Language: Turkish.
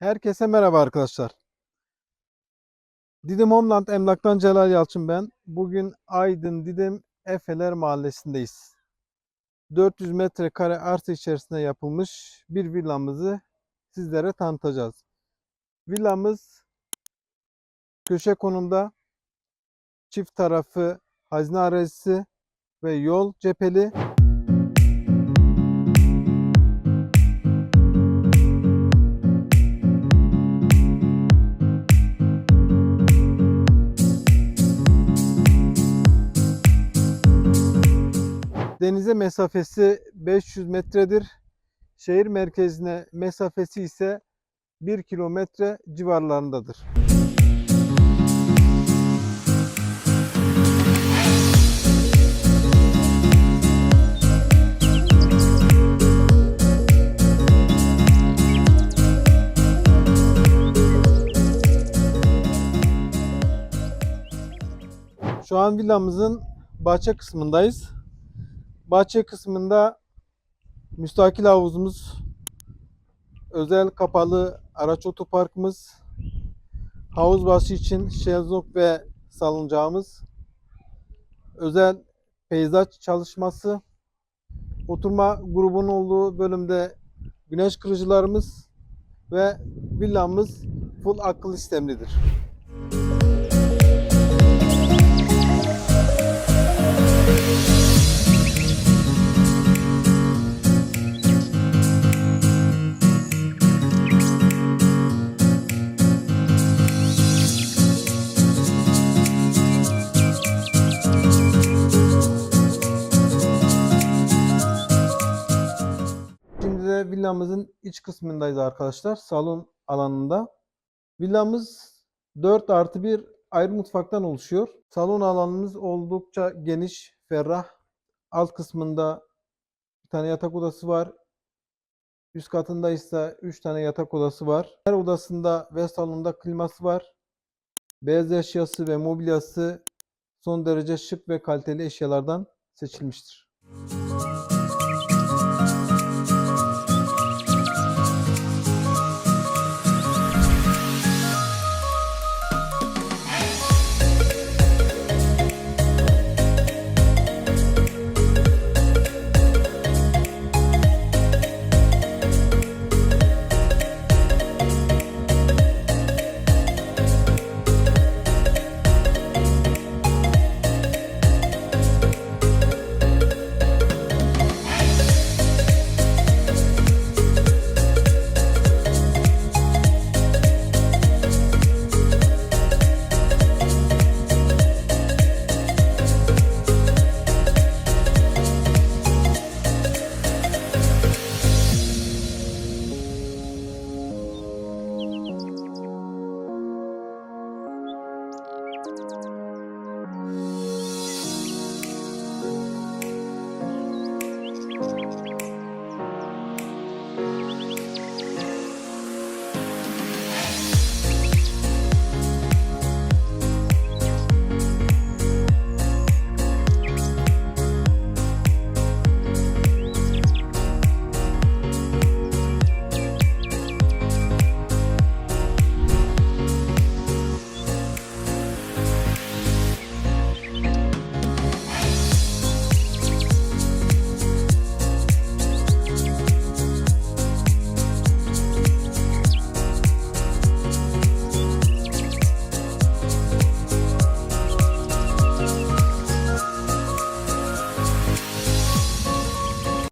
Herkese merhaba arkadaşlar. Didim Homeland Emlak'tan Celal Yalçın ben. Bugün Aydın Didim Efeler Mahallesi'ndeyiz. 400 metrekare arsa içerisinde yapılmış bir villamızı sizlere tanıtacağız. Villamız köşe konumda çift tarafı hazine arazisi ve yol cepheli. Denize mesafesi 500 metredir. Şehir merkezine mesafesi ise 1 kilometre civarlarındadır. Şu an villamızın bahçe kısmındayız. Bahçe kısmında müstakil havuzumuz, özel kapalı araç otoparkımız, havuz başı için şezlong ve salıncağımız, özel peyzaj çalışması, oturma grubunun olduğu bölümde güneş kırıcılarımız ve villamız full akıllı sistemlidir. Villamızın iç kısmındayız arkadaşlar. Salon alanında. Villamız 4 artı 1 ayrı mutfaktan oluşuyor. Salon alanımız oldukça geniş, ferrah. Alt kısmında bir tane yatak odası var. Üst katında ise 3 tane yatak odası var. Her odasında ve salonda kliması var. Beyaz eşyası ve mobilyası son derece şık ve kaliteli eşyalardan seçilmiştir.